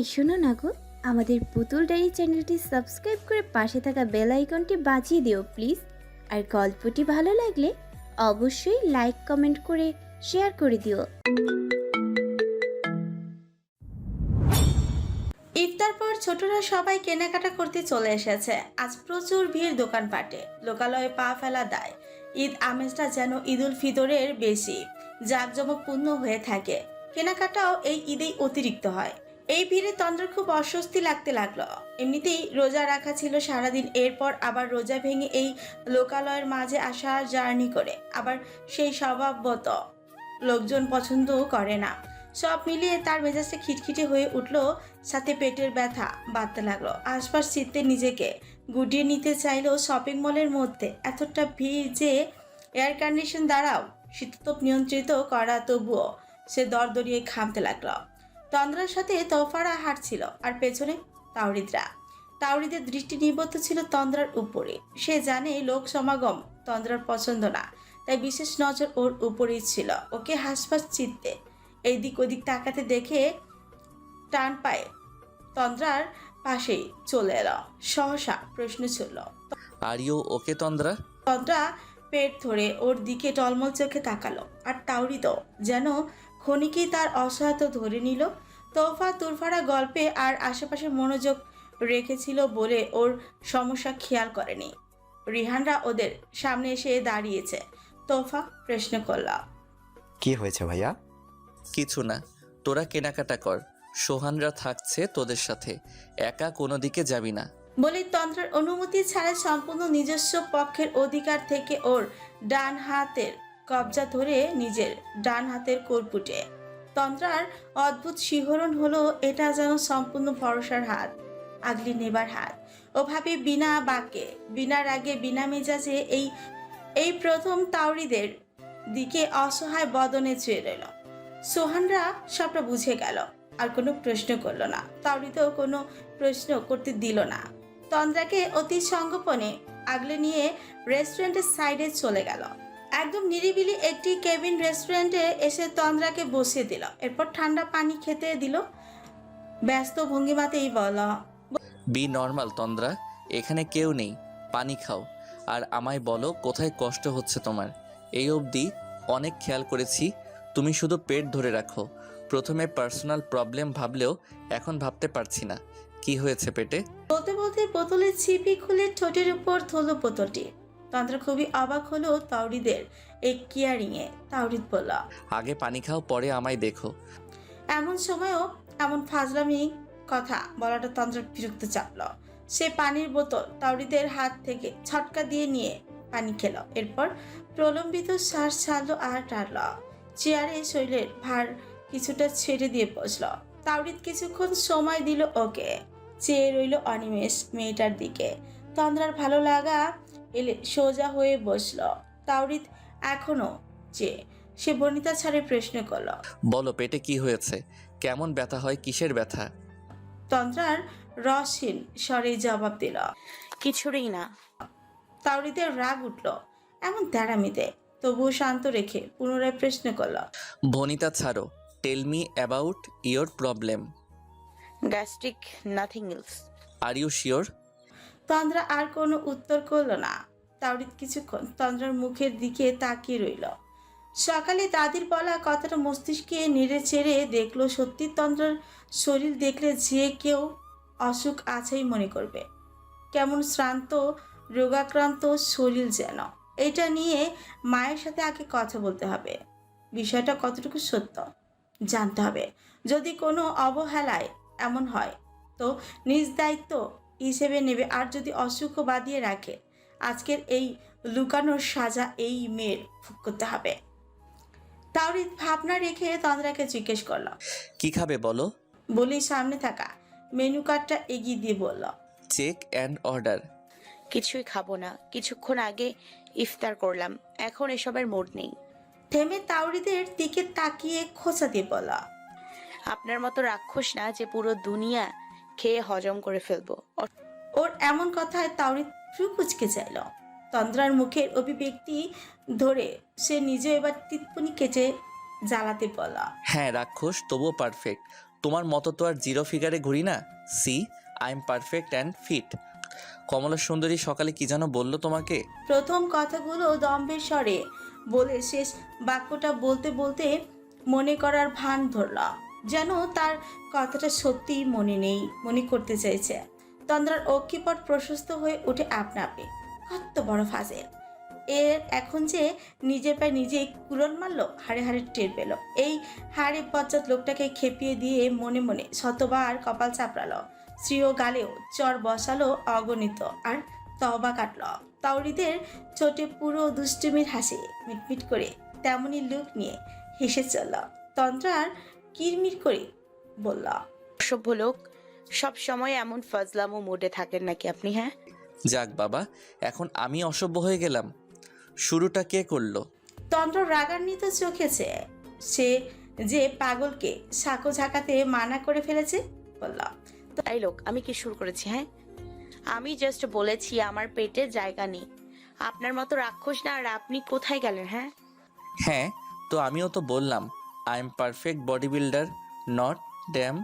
এই শোনো না গো, আমাদের পুতুল ডায়েরি চ্যানেলটি সাবস্ক্রাইব করে পাশে থাকা বেল আইকনটি বাজিয়ে দিও প্লিজ। আর গল্পটি ভালো লাগলে অবশ্যই লাইক, কমেন্ট করে শেয়ার করে দিও। ইফতার পর ছোটরা সবাই কেনাকাটা করতে চলে এসেছে। আজ প্রচুর ভিড় দোকানপাটে। লোকালয়ে পা ফেলা দায়। ঈদ আমেজটা যেন ঈদুল ফিতরের বেশি। জাঁকজমকপূর্ণ হয়ে থাকে। কেনাকাটাও এই ঈদেই অতিরিক্ত হয়। এই ভিড়ে তন্দ্রের খুব অস্বস্তি লাগতে লাগল। এমনিতেই রোজা রাখা ছিল সারাদিন, এরপর আবার রোজা ভেঙে এই লোকালয়ের মাঝে আসা জার্নি করে। আবার সেই স্বভাবত লোকজন পছন্দও করে না। সব মিলিয়ে তার মেজাজটা খিটখিটে হয়ে উঠল, সাথে পেটের ব্যথা বাড়তে লাগল। আশপাশ চিত্তে নিজেকে গুটিয়ে নিতে চাইলেও শপিং মলের মধ্যে এতটা ভিড় যে এয়ার কন্ডিশন দ্বারাও শীততাপ নিয়ন্ত্রিত করা তবুও সে দরদরিয়ে খামতে লাগল। তন্দ্রার সাথে তোফারা হাঁটছিল আর পেছনে তাওরিদরা। তাওরিদের দৃষ্টি নিবদ্ধ ছিল তন্দ্রার উপরে। সে জানে লোক সমাগম তন্দ্রার পছন্দ না তাই বিশেষ নজর ওর উপরেই ছিল। ওকে হাসপাস চিত্তে এইদিক ওদিক তাকাতে দেখে টান পায়ে। তন্দ্রার পাশেই চলে এলো সহসা প্রশ্ন ছিল আর ইউ ওকে তন্দ্রা? তন্দ্রা পেট ধরে ওর দিকে টলমল চোখে তাকালো আর তাওরি তো যেন ক্ষণিকেই তার অসহায়তা ধরে নিল। তোফা তুরফারা গল্পে আর আশেপাশে মনোযোগ রেখেছিল বলে ওর সমস্যা খেয়াল করেনি। রিহানরা ওদের সামনে এসে দাঁড়িয়েছে। তোফা প্রশ্ন করল কি হয়েছে ভাইয়া? কিছু না তোরা কেনাকাটা কর। সোহানরা থাকছে তোদের সাথে। একা কোনো দিকে যাবি না। বলে তন্ত্রের অনুমতি ছাড়া সম্পূর্ণ নিজস্ব পক্ষের অধিকার থেকে ওর ডান হাতের কবজা ধরে নিজের ডান হাতের কর্পুটে। তন্ত্রার অদ্ভুত শিহরণ হলো এটা যেন সম্পূর্ণ ভরসার হাত, আগলি নেবার হাত। ওভাবে বিনা বাক্যে, বিনা রাগে, বিনা মেজাজে এই এই প্রথম তাওরিদের দিকে অসহায় বদনে চেয়ে রইল। সোহানরা সবটা বুঝে গেল, আর কোনো প্রশ্ন করল না। তাওরিতেও কোনো প্রশ্ন করতে দিল না। তন্দ্রাকে অতি সঙ্গোপনে আগলে নিয়ে রেস্টুরেন্টের সাইডে চলে গেল। একদম নিরিবিলি একটি কেবিন রেস্টুরেন্টে এসে তন্দ্রাকে বসিয়ে দিল। এরপর ঠান্ডা পানি খেতে দিল। ব্যস্ত ভঙ্গিমাতেই বল বি নর্মাল তন্দ্রা এখানে কেউ নেই পানি খাও। আর আমায় বলো কোথায় কষ্ট হচ্ছে তোমার। এই অবধি অনেক খেয়াল করেছি তুমি শুধু পেট ধরে রাখো। প্রথমে পার্সোনাল প্রবলেম ভাবলেও এখন ভাবতে পারছি না কি হয়েছে পেটে? বলতে বলতে বোতলের ছিপি খুলে ঠোঁটের উপর ধরল বোতলটি তন্দ্রা খুবই অবাক হলো তাওরিদের এই কেয়ারিংয়ে। তাওরিদ বলল আগে পানি খাও পরে আমায় দেখো। এমন সময়ও এমন ফাজলামি কথা বলাটা তন্দ্রার বিরক্ত চাপল। সে পানির বোতল তাওরিদের হাত থেকে ছটকা দিয়ে নিয়ে পানি খেল। এরপর প্রলম্বিত শ্বাস ছাড়লো আর টারল চেয়ারে শৈলের ভার কিছুটা ছেড়ে দিয়ে বসল। তাওরিদ কিছুক্ষণ সময় দিল ওকে। চেয়ে রইল অনিমেষ মেয়েটার দিকে। তন্দ্রার ভালো লাগা এলে সোজা হয়ে বসল। তাওরিদ এখনও চেয়ে সে বনিতা ছাড়ে প্রশ্ন করল। বলো পেটে কি হয়েছে? কেমন ব্যথা হয়? কিসের ব্যথা? তন্দ্রার রসহীন স্বরে জবাব দিল। কিছুরই না। তাওরিদের রাগ উঠল। এমন তেড়ামিতে তবুও শান্ত রেখে পুনরায় প্রশ্ন করল। বনিতা ছাড়ো tell me about your problem gastric nothing else are you sure Tandra আর কোনো উত্তর করল না। তাওরিদ কিছুক্ষণ তন্দ্রার মুখের দিকে তাকিয়ে রইল। সকালে দাদির বলা কথাটা মস্তিষ্কে নেড়ে চেড়ে দেখল সত্যি তন্দ্রার শরীর দেখলে যে কেউ অসুখ আছেই মনে করবে। কেমন শ্রান্ত, রোগাক্রান্ত শরীর যেন। এটা নিয়ে মায়ের সাথে আগে কথা বলতে হবে। বিষয়টা কতটুকু সত্য? জানতে হবে। যদি কোনো অবহেলায় এমন হয়, তো নিজ দায়িত্ব হিসেবে নেবে আর যদি অসুখ বাদিয়ে রাখে আজকের এই লুকানোর সাজা এই মেয়ের ভোগ করতে হবে। তাওরিদ ভাবনা রেখে তন্দ্রাকে জিজ্ঞেস করল কি খাবে বলো? বলি সামনে থাকা মেনু কার্ডটা এগিয়ে দিয়ে বলল চেক অ্যান্ড অর্ডার। কিছুই খাব না কিছুক্ষণ আগে ইফতার করলাম এখন এসবের মুড নেই। থেমে তাওরিদের দিকে তাকিয়ে খোঁচা দিয়ে বলা আপনার মতো রাক্ষস না যে পুরো দুনিয়া খেয়ে হজম করে ফেলব। ওর এমন কথায় তাওরিদ ফ্রু কুচকে চাইল। তন্দ্রার মুখের অভিব্যক্তি ধরে সে নিজে এবার তিতপুনি কেটে জ্বালাতে বলা হ্যাঁ রাক্ষস তবুও পারফেক্ট তোমার মতো তো আর জিরো ফিগারে ঘুরি না। See I'm perfect and fit Kamala সুন্দরী সকালে কি যেন বলল তোমাকে? প্রথম কথাগুলো দম্ভের স্বরে বলে শেষ বাক্যটা বলতে বলতে মনে করার ভান ধরল। যেন তার কথাটা সত্যি মনে নেই, মনে করতে চাইছে। তন্দ্রার অক্ষিপট প্রশস্ত হয়ে উঠে আপনা আপনি কত বড় ফাজেল। এর এখন যে নিজের পায়ে নিজেই কুলন মারলো, হাড়ে হাড়ে টের পেল। এই হাড়ে পশ্চাৎ লোকটাকে খেপিয়ে দিয়ে মনে মনে শতবার কপাল চাপড়ালো। শ্রীয় গালেও চর বসালো অগণিত আর তবা কাটল। তাওরিদের চোটে পুরো দুষ্টুমির হাসি মিটমিট করে তেমনি লুক নিয়ে হেসে চলল। তন্ত্রার কিরমির করে বলল অসভ্য লোক সব সময় এমন ফজলামো মুডে থাকেন নাকি আপনি হ্যাঁ? যাক বাবা এখন আমি অসভ্য হয়ে গেলাম। শুরুটা কে করল? তন্ত্র রাগান্বিত চোখেছে সে যে পাগলকে সাঁকো ঝাঁকাতে মানা করে ফেলেছে বলল তাই লোক আমি কি শুরু করেছি হ্যাঁ? আমি জাস্ট বলেছি আমার পেটে জায়গা নেই। আপনার মতো রাক্ষস না আর আপনি কোথায় গেলেন হ্যাঁ? হ্যাঁ তো আমিও তো বললাম I'm perfect bodybuilder not damn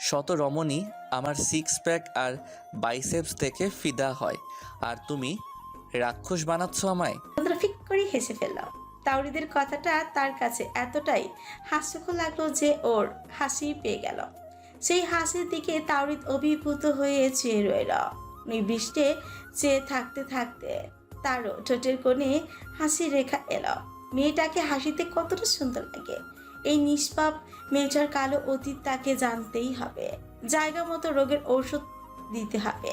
শত রমণী আমার সিক্স প্যাক আর বাইসেপস থেকে ফিদা হয়। আর তুমি রাক্ষস বানাচ্ছ আমায়? তন্ত্র ফিক করে হেসে ফেলল তাওরিদের কথাটা তার কাছে এতটাই হাস্যকর লাগল যে ওর হাসি পেয়ে গেল। সেই হাসির দিকে তাওরিদ অভিভূত হয়ে চেয়ে রইল। নিবৃষ্টে চেয়ে থাকতে থাকতে তারও ঠোঁটের কোণে হাসি রেখা এলো। মেয়েটাকে হাসিতে কতটা সুন্দর লাগে। এই নিষ্পাপ মেয়েটার কালো অতীত তাকে জানতেই হবে। জায়গা মতো রোগের ঔষধ দিতে হবে।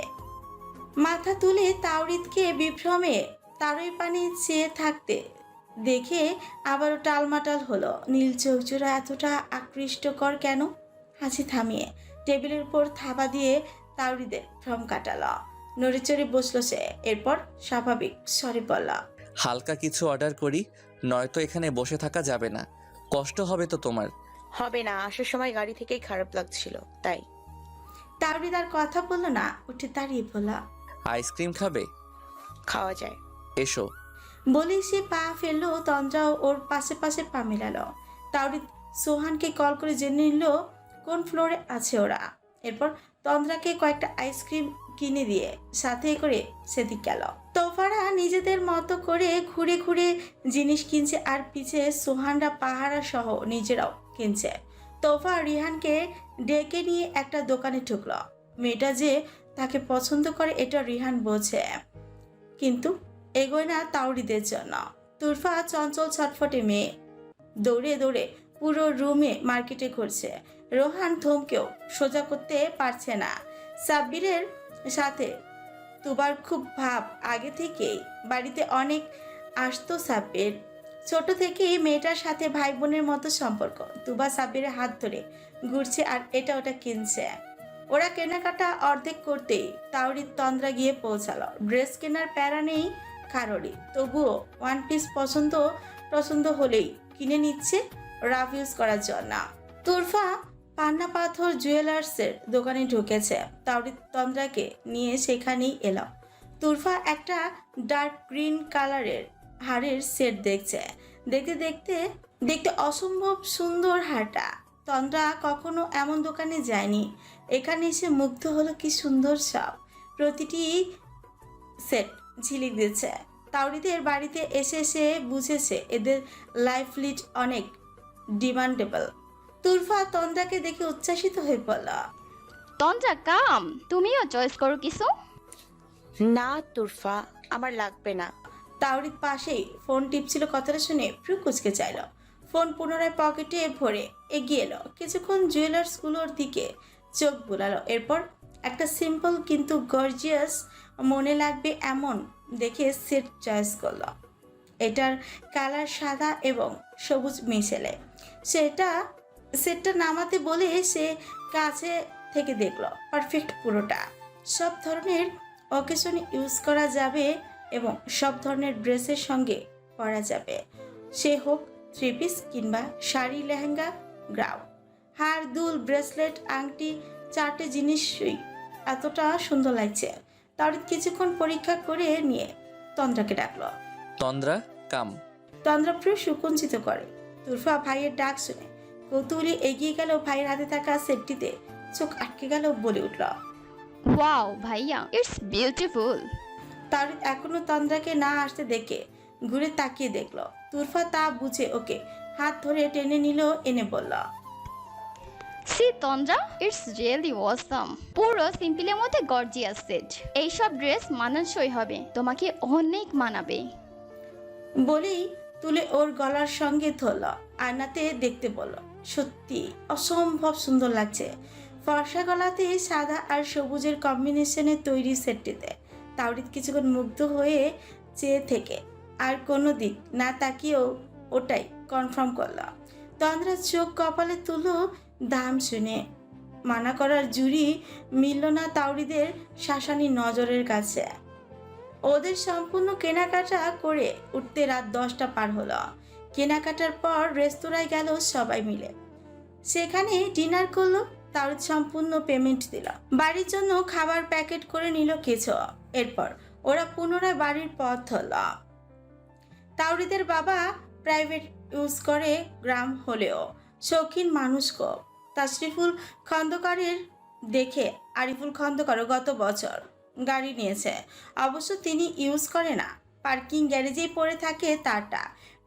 মাথা তুলে তাওরিদকে বিভ্রমে তারই পানি চেয়ে থাকতে দেখে আবারও টালমাটাল হলো। নীল চৌচুরা এতটা আকৃষ্টকর কেন? হাসি থামিয়ে টেবিলের উপর থাবা দিয়ে তাওরিদের ভ্রম কাটাল। নড়েচড়ে বসল সে, এরপর স্বাভাবিক স্বরে বলল, হালকা কিছু অর্ডার করি, নয়তো এখানে বসে থাকা যাবে না। কষ্ট হবে তো তোমার? হবে না আসার সময় গাড়ি থেকেই খারাপ লাগছিল তাই। তাওরিদ আর কথা বলল না উঠে দাঁড়িয়ে বলল আইসক্রিম খাবে? খাওয়া যায়। এসো। বলে সে পা ফেলল তন্দ্রাও ওর পাশে পাশে পা মেলালো। তাওরিদ সোহানকে কল করে জেনে নিল কোন ফ্লোরে আছে ওরা। এরপর তন্দ্রাকে কয়েকটা আইসক্রিম কিনে দিয়ে সাথে করে সেদিক গেল। তোফারা নিজেদের মতো করে ঘুরে ঘুরে জিনিস কিনছে আর পিছে সোহানরা পাহারা সহ নিজেরাও কিনছে। তোফা রিহানকে ডেকে নিয়ে একটা দোকানে ঢুকলো। মেয়েটা যে তাকে পছন্দ করে এটা রিহান বোঝে। কিন্তু এগোয় না তাওরিদের জন্য। তুরফা চঞ্চল ছটফটে মেয়ে। দৌড়ে দৌড়ে পুরো রুমে মার্কেটে ঘুরছে। রোহান থমকেও সোজা করতে পারছে না। সাব্বিরের সাথে। তুবার খুব ভাব, আগে থেকেই। বাড়িতে অনেক আসতো সাব্বির। ছোট থেকেই মেয়েটার সাথে ভাই বোনের মতো সম্পর্ক। তুবা সাব্বিরের হাত ধরে ঘুরছে আর এটা ওটা কিনছে। ওরা কেনাকাটা অর্ধেক করতেই তাওরির তন্দ্রা গিয়ে পৌঁছালো। ড্রেস কেনার প্যারা নেই কারোরই। তবুও ওয়ান পিস পছন্দ পছন্দ হলেই কিনে নিচ্ছে রাফ ইউজ করার জন্য। তুরফা পান্না পাথর জুয়েলার্সের দোকানে ঢুকেছে। তাওরিত তন্দ্রাকে নিয়ে সেখানেই এলো। তুরফা একটা ডার্ক গ্রিন কালারের হাড়ের সেট দেখছে। দেখতে দেখতে দেখতে অসম্ভব সুন্দর হারটা। তন্দ্রা কখনো এমন দোকানে যায়নি। এখানে এসে মুগ্ধ হলো কি সুন্দর সব। প্রতিটি সেট ঝিলিক দিচ্ছে। তাওরিদের বাড়িতে এসে সে বুঝেছে, এদের লাইফ লিড অনেক ডিমান্ডেবল। তুরফা তন্দ্রাকে দেখে উচ্ছ্বাসিত হয়ে পড়ল তন্দ্রা কাম তুমিও চয়েস করো কিছু? না তুরফা আমার লাগবে না। তাওরিদ পাশেই ফোন টিপছিল কথাটা শুনে ফ্রু কুচকে চাইল। ফোন পুনরায় পকেটে ভরে এগিয়ে এলো। কিছুক্ষণ জুয়েলার্সগুলোর দিকে চোখ বুলালো। এরপর একটা সিম্পল কিন্তু গর্জিয়াস মনে লাগবে এমন দেখে সেট চয়েস করল। এটার কালার সাদা এবং সবুজ মিশেলে। সেটা সেটটা নামাতে বলে সে কাছে থেকে দেখল। পারফেক্ট পুরোটা। সব ধরনের অকেশনে ইউজ করা যাবে এবং সব ধরনের ড্রেসের সঙ্গে পরা যাবে। সে হোক থ্রি পিস কিংবা শাড়ি লেহেঙ্গা গ্রাউ হার দুল ব্রেসলেট আংটি চারটে জিনিসই এতটা সুন্দর লাগছে। তার কিছুক্ষণ পরীক্ষা করে নিয়ে তন্দ্রাকে ডাকলো। তন্দ্রা কাম। তন্দ্রা প্রিয় সুকুঞ্চিত করে। তুরফা ভাইয়ের ডাক শুনে কৌতূহলী এগিয়ে গেল ভাইয়ের হাতে থাকা সেটটিতে। চোখ আটকে গেল বলে উঠল। ওয়াও ভাইয়া ইটস বিউটিফুল। তার এখনও তন্দ্রাকে না আসতে দেখে ঘুরে তাকিয়ে দেখল। তুরফা তা বুঝে ওকে হাত ধরে টেনে নিল এনে বলল see Tandra it's really awesome পুরো সিম্পলের মধ্যে গর্জিয়াস সেট। এইসব ড্রেস মানানসই হবে তোমাকে অনেক মানাবে। বলেই তুলে ওর গলার সঙ্গে ধরল। আয়নাতে দেখতে বলল সত্যি অসম্ভব সুন্দর লাগছে। ফর্সা গলাতে সাদা আর সবুজের কম্বিনেশনে তৈরি সেটটিতে। তাওরিদ কিছুক্ষণ মুগ্ধ হয়ে চেয়ে থেকে, আর কোনো দিক না তাকিয়েও ওটাই কনফার্ম করল। তন্দ্রা চোখ কপালে তুলো দাম শুনে। মানা করার জুড়ি মিলল না তাওরিদের শাসানি নজরের কাছে। ওদের সম্পূর্ণ কেনাকাটা করে উঠতে রাত দশটা পার হলো। কেনাকাটার পর রেস্তোরাঁয় গেল সবাই মিলে। সেখানে ডিনার করল, তার সম্পূর্ণ পেমেন্ট দিল। বাড়ির জন্য খাবার প্যাকেট করে নিল কিছু এরপর ওরা পুনরায় বাড়ির পথ হল তাওরিদের বাবা প্রাইভেট ইউজ করে গ্রাম হলেও শৌখিন মানুষ কো তাশরিফুল খন্দকারের দেখে আরিফুল খন্দকারও গত বছর গাড়ি নিয়েছে। অবশ্য তিনি ইউজ করে না। পার্কিং গ্যারেজেই পড়ে থাকে তারটা।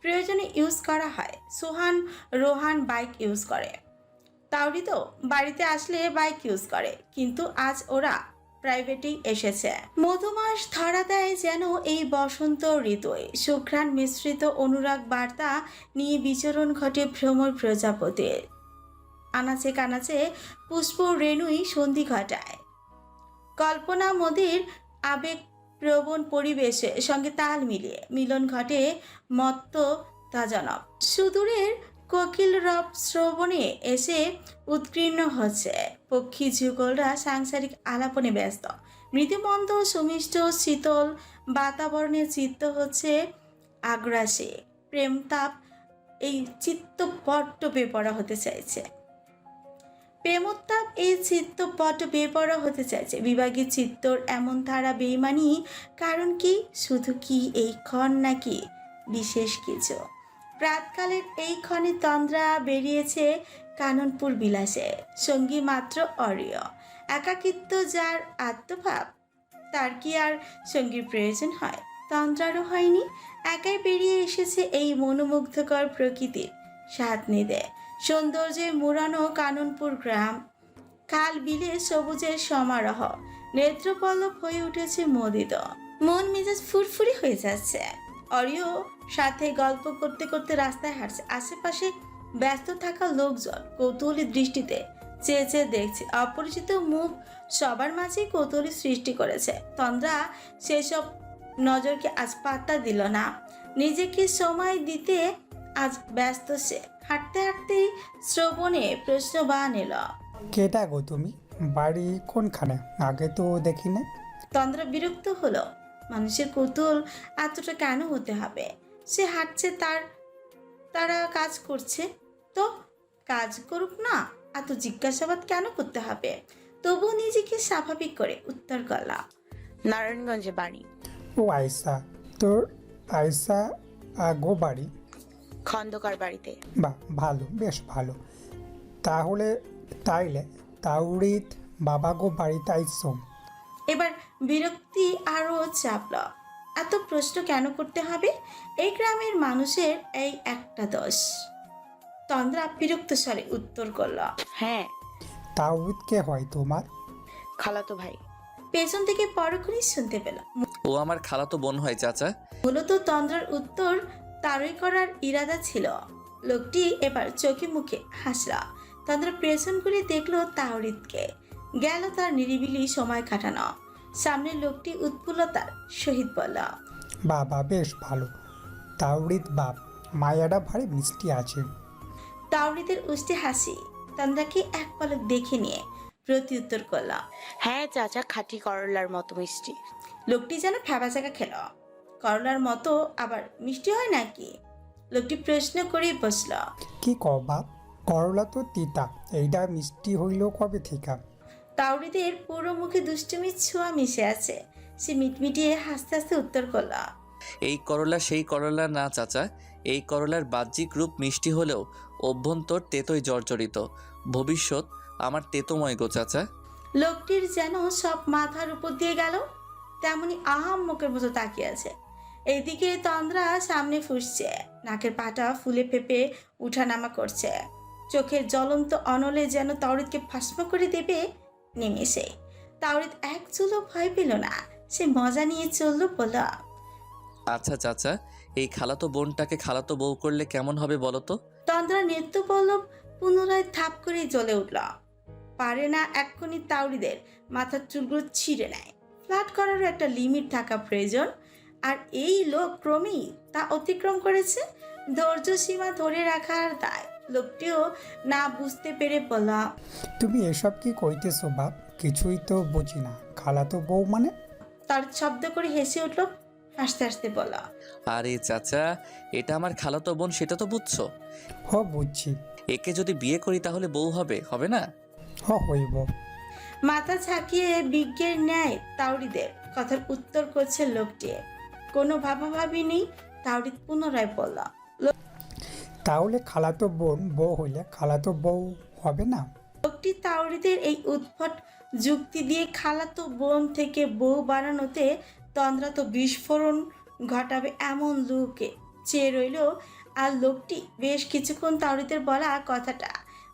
প্রয়োজনে ইউজ করা হয়। সোহান রোহান বাইক ইউজ করে। তাওরি তো বাড়িতে আসলে বাইক ইউজ করে, কিন্তু আজ ওরা প্রাইভেটেই এসেছে। মধুমাস ধরা দেয় যেন এই বসন্ত ঋতুয়। সুঘ্রাণ মিশ্রিত অনুরাগ বার্তা নিয়ে বিচরণ ঘটে ভ্রমর প্রজাপতির। আনাচে কানাচে পুষ্প রেণুই সন্ধি ঘটায়। কল্পনা মোদির আবেগ প্রবণ পরিবেশে সঙ্গে তাল মিলিয়ে মিলন ঘটে মত্ত তাজনব। সুদূরের কোকিল রব শ্রবণে এসে উৎকীর্ণ হচ্ছে। পক্ষী যুগলরা সাংসারিক আলাপনে ব্যস্ত। মৃদুমন্দ, সুমিষ্ট, শীতল বাতাবরণে চিত্ত হচ্ছে আগ্রাসী। প্রেমতাপ এই চিত্ত বড্ড বেপরা হতে চাইছে। প্রেমোত্তাপ এই চিত্ত বড্ড বেপরা হতে চাইছে। বিভাগী চিত্তর এমন ধারা বেইমানি, কারণ কি? শুধু কি এই ক্ষণ নাকি বিশেষ কিছু? প্রাতকালের এই ক্ষণে তন্দ্রা বেরিয়েছে কাননপুর বিলাসে। সঙ্গী মাত্র অরিয়। একাকিত্ব যার আত্মভাব, তার কি আর সঙ্গীর প্রয়োজন হয়? তন্দ্রারও হয়নি। একাই বেরিয়ে এসেছে এই মনোমুগ্ধকর প্রকৃতির স্বাদ নিতে। সৌন্দর্যে মুড়ানো কাননপুর গ্রাম। কাল বিলে সবুজের সমারোহ। নেত্রপল্লব হয়ে উঠেছে মোদিত। মন মেজাজ ফুরফুরি হয়ে যাচ্ছে। অরিও সাথে গল্প করতে করতে রাস্তায় হাঁটছে। আশেপাশে ব্যস্ত থাকা লোকজন কৌতূহলী দৃষ্টিতে চেয়ে চেয়ে দেখছে। অপরিচিত মুখ সবার মাঝেই কৌতূহলী সৃষ্টি করেছে। তন্দ্রা সেসব নজরকে আজ পাত্তা দিল না। নিজেকে সময় দিতে আজ ব্যস্ত সে। হাঁটতে হাঁটতেই শ্রবণে প্রশ্ন বান এলো। কেটা গো তুমি? বাড়ি কোনখানে? আগে তো দেখি না তন্দ্রা বিরক্ত হলো। মানুষের কৌতূহল এতটা কেন হতে হবে? সে হাঁটছে তার তারা কাজ করছে। তো কাজ করুক না এত জিজ্ঞাসাবাদ কেন করতে হবে? তবু নিজেকে স্বাভাবিক করে উত্তর করলা নারায়ণগঞ্জে বাড়ি। ও আয়সা তোর আয়সা গো বাড়ি? খন্দকার বাড়িতে। বা ভালো বেশ ভালো। তাহলে তাইলে তাউরিত বাবা গো বাড়িতে আইসো। এবার বিরক্তি আরও চাপল। এত প্রশ্ন কেন করতে হবে? এই গ্রামের মানুষের এই একটা দোষ। তন্দ্রা বিরক্ত স্বরে উত্তর করল হ্যাঁ। তাউরিত কে হয় তোমার? খালাতো ভাই। পেছন থেকে পরক্ষণই শুনতে পেল ও আমার খালাতো বোন হয় চাচা। মূলত তন্দ্রার উত্তর তারই করার ইরাদা ছিল। লোকটি এবার চোখে মুখে হাসলা। তন্দ্রা পেছন করে দেখল তাওরিদকে। গেল তার নিরিবিলি সময় কাটানো। সামনের লোকটি উৎফুল্লতার সহিত বলল বাবা বেশ ভালো। তাউরিত বাপ মায়াটা ভারী মিষ্টি আছে। তাওরিদের উষ্টি হাসি তন্দ্রাকে এক পলক দেখে নিয়ে প্রত্যুত্তর করল হ্যাঁ চাচা খাঁটি করলার মতো মিষ্টি। লোকটি যেন ফেবা জায়গা খেল। করলার মতো আবার মিষ্টি হয় নাকি? লোকটি প্রশ্ন করেই বসল। কি কবা করলা তো তিতা এইটা মিষ্টি হইল কবে থেকে? তাওরিদের পুরো মুখে দুষ্টুমির ছোঁয়া মিশে আছে। সে মিটমিটিয়ে হাসতে হাসতে উত্তর করল এই করলা সেই করলা না চাচা। এই করলার বাহ্যিক রূপ মিষ্টি হলেও অভ্যন্তর তেতোই জর্জরিত। ভবিষ্যৎ আমার তেতোময় গো চাচা। লোকটির যেন সব মাথার উপর দিয়ে গেল। তেমনি আহাম মুখের মতো তাকিয়ে আছে। এইদিকে তন্দ্রা সামনে ফুসছে নাকের পাটা ফুলে ফেপে উঠানামা করছে। চোখের জ্বলন্ত অনলে যেন তাওরিদকে ভস্ম করে দেবে নেমেছে তাওরিদ এক চুলো ভয় পেল না সে মজা নিয়ে চলল বলল আচ্ছা চাচা এই খালাতো বোনটাকে খালাতো বউ করলে কেমন হবে বলো তো? তন্দ্রা নৃত্য পল্লব পুনরায় থাপ করে জ্বলে উঠল। পারে না এক্ষুনি তাওরিদের মাথার চুলগুলো ছিঁড়ে নেয়। ফ্ল্যাট করারও একটা লিমিট থাকা প্রয়োজন আর এই লোক ক্রমেই তা অতিক্রম করেছে। ধৈর্য সীমা ধরে রাখার দায় লোকটিও না বুঝতে পেরে বলা তুমি এসব কি কইতেছো বাপ? কিছুই তো বুঝি না। খালাতো বউ মানে? তার শব্দ করে হেসে উঠল হাসতে হাসতে বলল আরে চাচা এটা আমার খালাতো বোন সেটা তো বুঝছ? হ বুঝছি। একে যদি বিয়ে করি তাহলে বউ হবে হবে না? হ হইব। মাথা ঝাঁকিয়ে বিজ্ঞের ন্যায় তাওরিদের কথার উত্তর করছে লোকটি। কোনো ভাবাভাবি নেই তাওরিদ পুনরায় বলল। তাহলে খালাতো বোন বউ হইলে খালাতো বউ হবে না? লোকটি তাওরিদের এই উদ্ভট যুক্তি দিয়ে খালাতো বোন থেকে বউ বানানোতে তন্দ্রা তো বিস্ফোরণ ঘটাবে এমন লোকে চেয়ে রইল। আর লোকটি বেশ কিছুক্ষণ তাওরিদের বলা কথাটা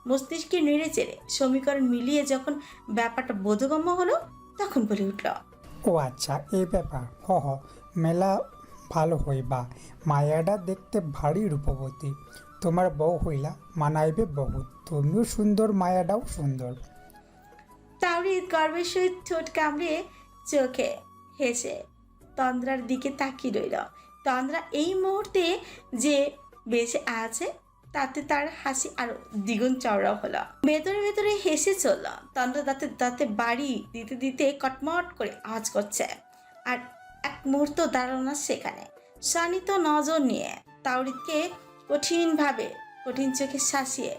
মস্তিষ্কে নেড়ে চেড়ে সমীকরণ মিলিয়ে যখন ব্যাপারটা বোধগম্য হলো তখন বলে উঠল ও আচ্ছা এই ব্যাপার হ হ। মেলা ভালো হইবা মায়াটা দেখতে ভারী রূপবতী। তোমার বউ হইলা মানাইবে বহুত, তুমিও সুন্দর, মায়াটাও সুন্দর। তাওরিদ গর্বের সহিত ঠোঁট কামড়ে চোখে হেসে তন্দ্রার দিকে তাকিয়ে রইল। তন্দ্রা এই মুহূর্তে যে বেঁচে আছে, তাতে তার হাসি আরও দ্বিগুণ চওড়া হলো। ভেতরে ভেতরে হেসে চলল। তন্দ্রা দাঁতে দাঁতে বাড়ি দিতে দিতে কটমট করে আওয়াজ করছে। আর মুহূর্ত দাঁড়ানো না সেখানে। শানিত নজর নিয়ে তাওরিদকে কঠিনভাবে কঠিন চোখে শাসিয়ে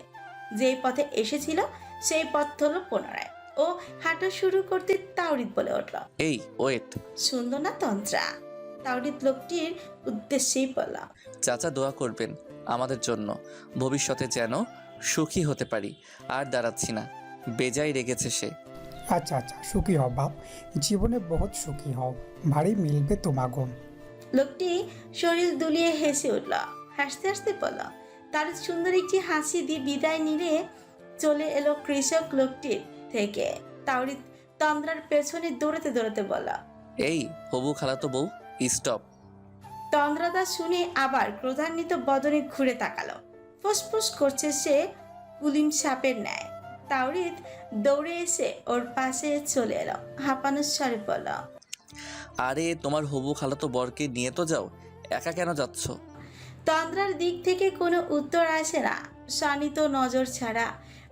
যেই পথে এসেছিল সেই পথ হলো পুনরায় ও হাঁটা শুরু করতে তাওরিদ বলে উঠল। এই ওয়েট। সুন্দর না তন্ত্রা? তাওরিদ লোকটির উদ্দেশ্যেই বলল। চাচা দোয়া করবেন আমাদের জন্য। ভবিষ্যতে যেন সুখী হতে পারি আর দাঁড়াচ্ছি না। বেজায় রেগেছে সে। আচ্ছা আচ্ছা সুখী হও বাপ। জীবনে বহুত সুখী হও। ভারী মিলবে তোমাগো। লোকটি শরীর দুলিয়ে হেসে উঠল। হাসতে হাসতে বলল তার সুন্দর একটি হাসি দিয়ে বিদায় নিলে চলে এলো কৃষক লোকটির থেকে। তাওরিদ তন্দ্রার পেছনে দৌড়াতে দৌড়াতে বলল এই হবু খালাতো বউ স্টপ তন্দ্রাদা শুনে আবার ক্রোধান্বিত বদনে ঘুরে তাকালো। ফুসফুস করছে সে কুলিম সাপের ন্যায়। তাওরিদ দৌড়ে এসে ওর পাশে চলে এলো। হাঁপানোর স্বরে বলল আরে তোমার হবু খালাতো বরকে নিয়ে তো যাও। একা কেন যাচ্ছ? তন্দ্রার দিক থেকে কোনো উত্তর আসে না। শানিত নজর ছাড়া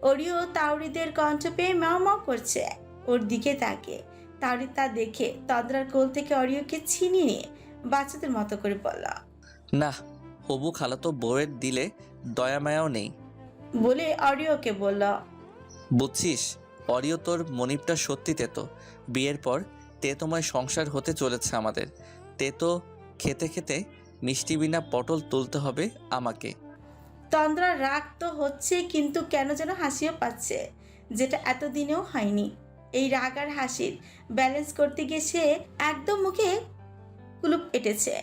ওরিও তাওরিদের কণ্ঠ পেয়ে মাও মাও করছে। ওর দিকে তাকে। তাওরিদ তা দেখে তন্দ্রার কোল থেকে অরিওকে ছিনিয়ে নিয়ে বাচ্চাদের মতো করে বলল না হবু খালাতো বউয়ের দিলে দয়া মায়াও নেই। বলে অরিওকে বলল বুঝছিস, অরিও তোর মনিপটা সত্যি তেতো। বিয়ের পর তে তেতোময় সংসার হতে চলেছে আমাদের। তেতো খেতে খেতে মিষ্টি বিনা পটল তুলতে হবে আমাকে। তন্দ্রা রাগ তো হচ্ছে, কিন্তু কেন যেন হাসিও পাচ্ছে, যেটা এতদিনেও হয়নি। এই রাগ আর হাসির ব্যালেন্স করতে গিয়ে সে একদম মুখে কুলুপ এঁটেছে।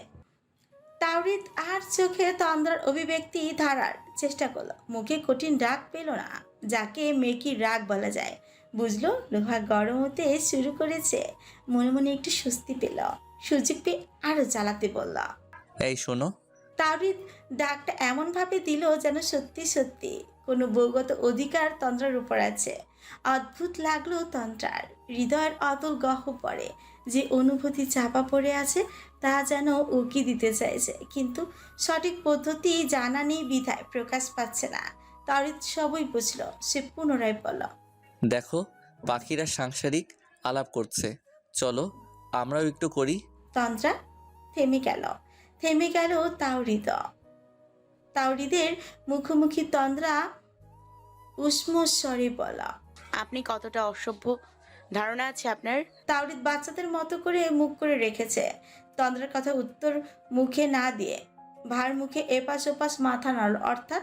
তাওরিদ আর চোখে তন্দ্রার অভিব্যক্তি ধারার চেষ্টা করল। মুখে কঠিন রাগ পেল না। যাকে মেকির রাগ বলা যায়। বুঝলো? লোহা গরম হতে শুরু করেছে। মনে মনে একটু স্বস্তি পেল। সুযোগ পেয়ে আরও চালাতে বলল এই শোনো। তাওরিদ ডাকটা এমনভাবে দিল যেন সত্যি সত্যি। কোনো বৌগত অধিকার তন্ত্রার উপর আছে। অদ্ভুত লাগল তন্ত্রার। হৃদয়ের অতল গহ্বরে যে অনুভূতি চাপা পড়ে আছে তা যেন উকি দিতে চাইছে। কিন্তু সঠিক পদ্ধতি জানা নেই বিধায় প্রকাশ পাচ্ছে না। তাওরিদ সবই বুঝল সে পুনরায় বলল দেখো পাখিরা সাংসারিক আলাপ করছে। চলো আমরাও একটু করি। তন্ত্রা থেমে গেল। থেমে গেল তাওরিদ। তাওরিদের মুখোমুখি তন্দ্রা উষ্মস্বরে বলা আপনি কতটা অসভ্য ধারণা আছে আপনার? তাওরিদ বাচ্চাদের মতো করে মুখ করে রেখেছে। তন্দ্রার কথা উত্তর মুখে না দিয়ে ভার মুখে এপাশ ওপাশ মাথা নাড়ল অর্থাৎ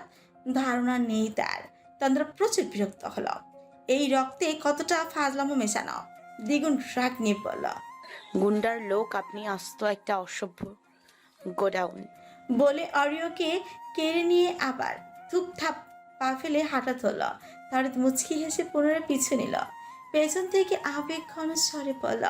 ধারণা নেই তার। তন্দ্রা প্রচুর বিরক্ত হলো। এই রক্তে কতটা ফাজলামো মেশানো? দ্বিগুণ রাগ নিয়ে পড়ল গুন্ডার লোক আপনি আস্ত একটা অসভ্য গোডাউন। বলে অরিওকে কেড়ে নিয়ে আবার থুপ থাপ পা ফেলে হাঁটা ধরল। তার মুচকি হেসে পুনরায় পিছু নিল। পেছন থেকে আবেগ ঘন স্বরে পড়ল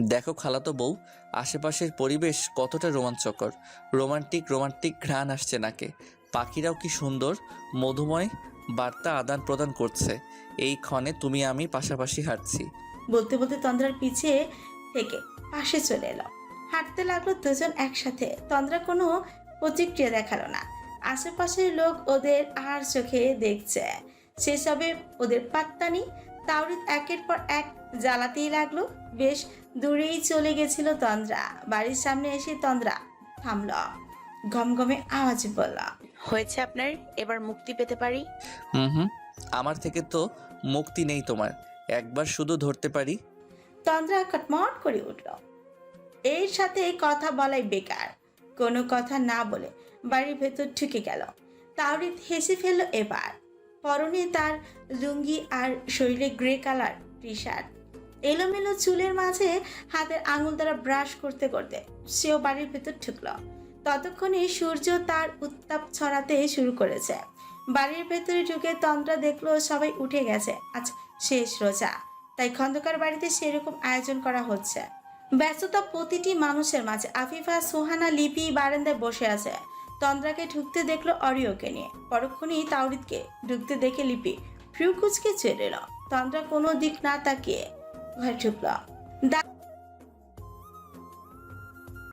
দেখো খালাতো বউ আশেপাশের পরিবেশ কতটা রোমাঞ্চকর। রোমান্টিক রোমান্টিক ঘ্রাণ আসছে নাকে। পাখিরাও কি সুন্দর? মধুময় বার্তা আদান প্রদান করছে। এই ক্ষণে তুমি আমি পাশাপাশি হাঁটছি। বলতে বলতে তন্দ্রার পিছে থেকে পাশে চলে এলো। হাঁটতে লাগল দুজন একসাথে। তন্দ্রা কোনো প্রতিক্রিয়া দেখাল না। আশেপাশের লোক ওদের আর চোখে দেখছে। সেসবে ওদের পাত্তা নেই একের পর এক জ্বালাতেই লাগল। বেশ দূরেই চলে গেছিল তন্দ্রা। বাড়ির সামনে এসে তন্দ্রা থামল। গমগমে আওয়াজ বলল হয়েছে আপনার? এবার মুক্তি পেতে পারি? হুম হুম। আমার থেকে তো মুক্তি নেই তোমার। একবার শুধু ধরতে পারি। তন্দ্রা কটমট করে উঠল। এর সাথে কথা বলাই বেকার। কোনো কথা না বলে বাড়ির ভেতর ঢুকে গেল। তাওরিত হেসে ফেলল এবার। পরনে তার লুঙ্গি আর শরীরে গ্রে কালার টি শার্ট এলোমেলো চুলের মাঝে হাতের আঙুল দ্বারা ব্রাশ করতে করতে সেও বাড়ির ভেতর ঢুকল। ততক্ষণে সূর্য তার উত্তাপ ছড়াতে শুরু করেছে। বাড়ির ভেতরে ঢুকে তন্ত্রা দেখল সবাই উঠে গেছে। আজ শেষ রোজা, তাই খন্দকার বাড়িতে সেরকম আয়োজন করা হচ্ছে। ব্যস্ততা প্রতিটি মানুষের মাঝে। আফিফা, সোহানা, লিপি বারান্দায় বসে আছে। তন্দ্রাকে ঢুকতে দেখল অরিওকে নিয়ে। পরক্ষণেই তাওরিদকে ঢুকতে দেখে লিপি ফ্রিউ কুচকে এলো। তন্দ্রা কোনো দিক না তাকিয়ে ঘরে ঢুকলো।